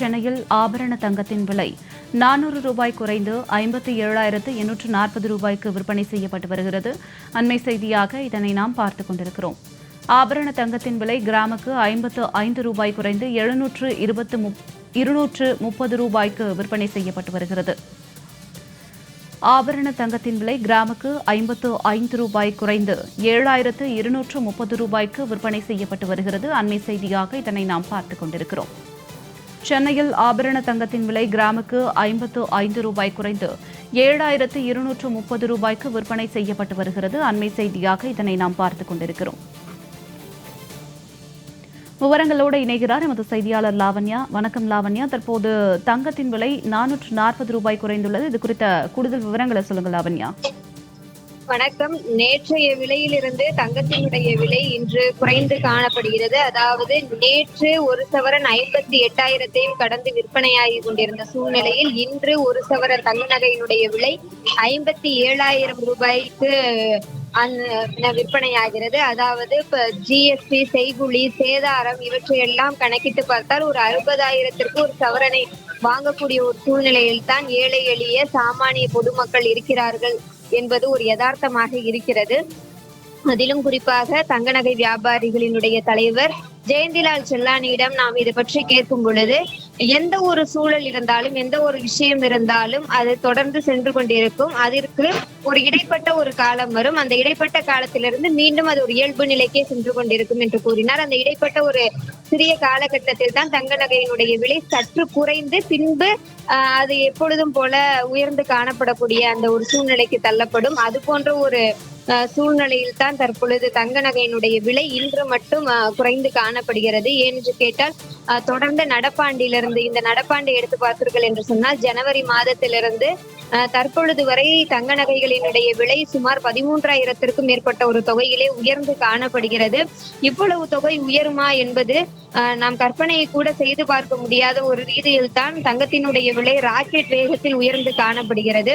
சென்னையில் ஆபரண தங்கத்தின் விலை நானூறு ரூபாய் குறைந்து ஐம்பத்தி ஏழாயிரத்து எண்ணூற்று நாற்பது ரூபாய்க்கு விற்பனை செய்யப்பட்டு வருகிறது. அண்மை செய்தியாக இதனை நாம் பார்த்துக் கொண்டிருக்கிறோம். ஆபரண தங்கத்தின் விலை கிராமுக்கு ஐம்பத்து ஐந்து ரூபாய் குறைந்து எழுநூற்று இருபத்து இருநூற்று முப்பது ரூபாய்க்கு விற்பனை செய்யப்பட்டு வருகிறது. ஆபரண தங்கத்தின் விலை கிராமுக்கு ஐம்பத்து ஐந்து ரூபாய் குறைந்து ஏழாயிரத்து இருநூற்று முப்பது ரூபாய்க்கு விற்பனை செய்யப்பட்டு வருகிறது. அண்மை செய்தியாக இதனை நாம் பார்த்துக் கொண்டிருக்கிறோம். சென்னையில் ஆபரண தங்கத்தின் விலை கிராமுக்கு ஐம்பத்து ஐந்து ரூபாய் குறைந்து ஏழாயிரத்து இருநூற்று முப்பது ரூபாய்க்கு விற்பனை செய்யப்பட்டு வருகிறது. அண்மை செய்தியாக இதனை நாம் பார்த்துக் கொண்டிருக்கிறோம். விவரங்களோடு இணைகிறார் எமது செய்தியாளர் லாவண்யா. வணக்கம் லாவண்யா. தற்போது தங்கத்தின் விலை நானூற்று நாற்பது ரூபாய் குறைந்துள்ளது. இது குறித்த கூடுதல் விவரங்களை சொல்லுங்கள் லாவண்யா. வணக்கம். நேற்றைய விலையிலிருந்து தங்கத்தினுடைய விலை இன்று குறைந்து காணப்படுகிறது. அதாவது நேற்று ஒரு சவரன் ஐம்பத்தி எட்டாயிரத்தையும் கடந்து விற்பனையாகி கொண்டிருந்த சூழ்நிலையில் இன்று ஒரு சவரன் தங்க நகையினுடைய விலை ஐம்பத்தி ஏழாயிரம் ரூபாய்க்கு விற்பனையாகிறது. அதாவது இப்ப ஜிஎஸ்டி செய்குழி சேதாரம் இவற்றையெல்லாம் கணக்கிட்டு பார்த்தால் ஒரு அறுபதாயிரத்திற்கு ஒரு சவரனை வாங்கக்கூடிய ஒரு சூழ்நிலையில் தான் ஏழை எளிய சாமானிய பொதுமக்கள் இருக்கிறார்கள். என்பது ஒரு யதார்த்தமாக இருக்கிறது. அதிலும் குறிப்பாக தங்க நகை வியாபாரிகளினுடைய தலைவர் ஜெயந்திலால் செல்லானியிடம் நாம் இதை பற்றி கேட்கும் பொழுது எந்த ஒரு சூழல் இருந்தாலும் எந்த ஒரு விஷயம் இருந்தாலும் அது தொடர்ந்து சென்று கொண்டிருக்கும். அதற்கு ஒரு இடைப்பட்ட ஒரு காலம் வரும். அந்த இடைப்பட்ட காலத்திலிருந்து மீண்டும் அது ஒரு இயல்பு நிலைக்கே சென்று கொண்டிருக்கும் என்று கூறினார். அந்த இடைப்பட்ட ஒரு சிறிய காலகட்டத்தில் தான் தங்க நகையினுடைய விலை சற்று குறைந்து பின்பு அது எப்பொழுதும் போல உயர்ந்து காணப்படக்கூடிய அந்த ஒரு சூழ்நிலைக்கு தள்ளப்படும். அது போன்ற ஒரு சூழ்நிலையில் தான் தற்பொழுது தங்க நகையினுடைய விலை இன்று மட்டும் குறைந்து காணப்படுகிறது. ஏனென்று கேட்டால் ஆஹ், தொடர்ந்து நடப்பாண்டிலிருந்து இந்த நடப்பாண்டை எடுத்து பார்த்தீர்கள் என்று சொன்னால் ஜனவரி மாதத்திலிருந்து தற்பொழுது வரை தங்க நகைகளினுடைய விலை சுமார் பதிமூன்றாயிரத்திற்கும் மேற்பட்ட ஒரு தொகையிலே உயர்ந்து காணப்படுகிறது. இவ்வளவு தொகை உயருமா என்பது ஆஹ், நாம் கற்பனையை கூட செய்து பார்க்க முடியாத ஒரு ரீதியில் தான் தங்கத்தினுடைய விலை ராக்கெட் வேகத்தில் உயர்ந்து காணப்படுகிறது.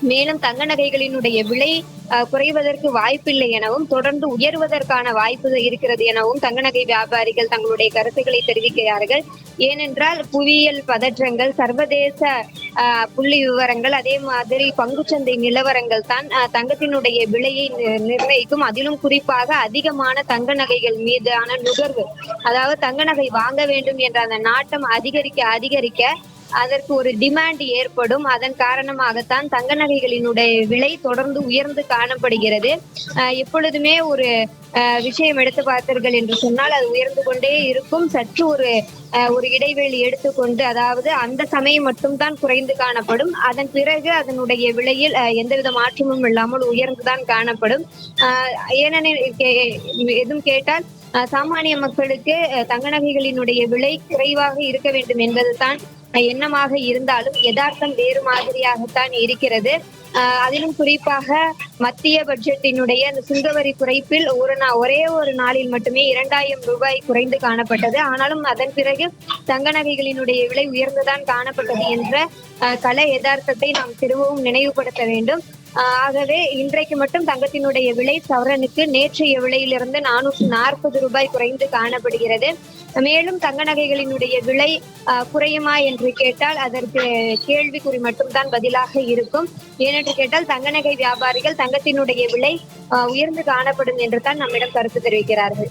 மேலும் தங்க நகைகளினுடைய விலை குறைவதற்கு வாய்ப்பில்லை எனவும் தொடர்ந்து உயர்வதற்கான வாய்ப்பு இருக்கிறது எனவும் தங்க நகை வியாபாரிகள் தங்களுடைய கருத்துக்களை தெரிவிக்கிறார்கள். ஏனென்றால் புவியியல் பதற்றங்கள் சர்வதேச ஆஹ், புள்ளி விவரங்கள் அதே மாதிரி பங்குச்சந்தை நிலவரங்கள் தான் ஆஹ், தங்கத்தினுடைய விலையை நி- நிர்ணயிக்கும். அதிலும் குறிப்பாக அதிகமான தங்க நகைகள் மீதான நுகர்வு. அதாவது தங்க நகை வாங்க வேண்டும் என்ற அந்த நாட்டம் அதிகரிக்க அதிகரிக்க அதற்கு ஒரு டிமாண்ட் ஏற்படும். அதன் காரணமாகத்தான் தங்க நகைகளினுடைய விலை தொடர்ந்து உயர்ந்து காணப்படுகிறது. ஆஹ் எப்பொழுதுமே ஒரு ஆஹ் விஷயம் எடுத்து பார்த்தீர்கள் என்று சொன்னால் அது உயர்ந்து கொண்டே இருக்கும். சற்று ஒரு ஒரு இடைவெளி எடுத்துக்கொண்டு அதாவது அந்த சமயம் மட்டும்தான் குறைந்து காணப்படும். அதன் பிறகு அதனுடைய விலையில் எந்தவித மாற்றமும் இல்லாமல் உயர்ந்துதான் காணப்படும். ஆஹ் ஏனெனில் கே- எதுவும் கேட்டால் சாமானிய மக்களுக்கு தங்க நகைகளினுடைய விலை குறைவாக இருக்க வேண்டும் என்பதுதான் எண்ணமாக இருந்தாலும் யதார்த்தம் வேறு மாதிரியாகத்தான் இருக்கிறது. அதிலும் குறிப்பாக மத்திய பட்ஜெட்டினுடைய அந்த சுங்கவரி குறைப்பில் ஒரு நா ஒரே ஒரு நாளில் மட்டுமே இரண்டாயிரம் ரூபாய் குறைந்து காணப்பட்டது. ஆனாலும் அதன் பிறகு தங்க நகைகளினுடைய விலை உயர்ந்துதான் காணப்பட்டது என்ற ஆஹ் யதார்த்தத்தை நாம் திரும்பவும் நினைவுபடுத்த வேண்டும். ஆஹ் ஆகவே இன்றைக்கு மட்டும் தங்கத்தினுடைய விலை சவரனுக்கு நேற்றைய விலையிலிருந்து நானூற்று நாற்பது ரூபாய் குறைந்து காணப்படுகிறது. மேலும் தங்க நகைகளினுடைய விலை ஆஹ் குறையுமா என்று கேட்டால் அதற்கு கேள்விக்குறி மட்டும்தான் பதிலாக இருக்கும். ஏனென்று கேட்டால் தங்க நகை வியாபாரிகள் தங்கத்தினுடைய விலை ஆஹ் உயர்ந்து காணப்படும் என்று தான் நம்மிடம் கருத்து தெரிவிக்கிறார்கள்.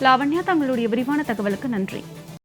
லாவண்யா தங்களுடைய விரிவான தகவலுக்கு நன்றி.